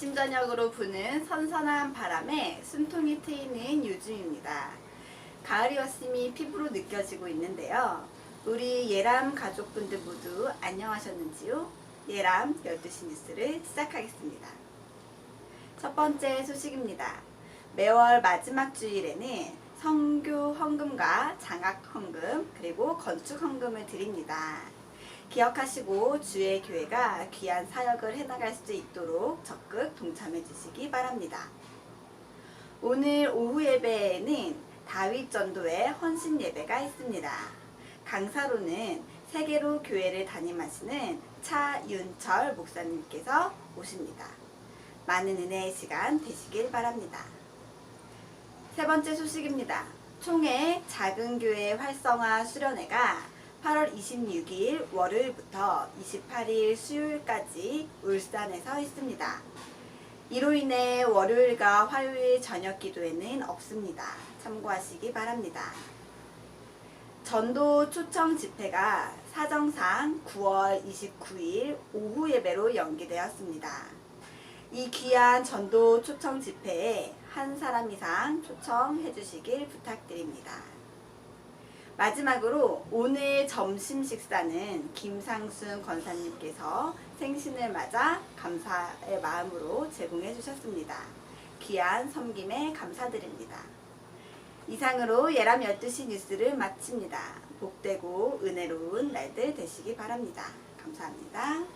저녁으로 부는 선선한 바람에 숨통이 트이는 요즘입니다. 가을이 왔음이 피부로 느껴지고 있는데요. 우리 예람 가족분들 모두 안녕하셨는지요? 예람 12시 뉴스를 시작하겠습니다. 첫 번째 소식입니다. 매월 마지막 주일에는 성교 헌금과 장학 헌금 그리고 건축 헌금을 드립니다. 기억하시고 주의 교회가 귀한 사역을 해나갈 수 있도록 적극 동참해 주시기 바랍니다. 오늘 오후 예배에는 다윗 전도의 헌신 예배가 있습니다. 강사로는 세계로 교회를 담임하시는 차윤철 목사님께서 오십니다. 많은 은혜의 시간 되시길 바랍니다. 세 번째 소식입니다. 총회 작은 교회 활성화 수련회가 8월 26일 월요일부터 28일 수요일까지 울산에서 있습니다. 이로 인해 월요일과 화요일 저녁 기도에는 없습니다. 참고하시기 바랍니다. 전도 초청 집회가 사정상 9월 29일 오후 예배로 연기되었습니다. 이 귀한 전도 초청 집회에 한 사람 이상 초청해 주시길 부탁드립니다. 마지막으로 오늘 점심 식사는 김상순 권사님께서 생신을 맞아 감사의 마음으로 제공해 주셨습니다. 귀한 섬김에 감사드립니다. 이상으로 예람 12시 뉴스를 마칩니다. 복되고 은혜로운 날들 되시기 바랍니다. 감사합니다.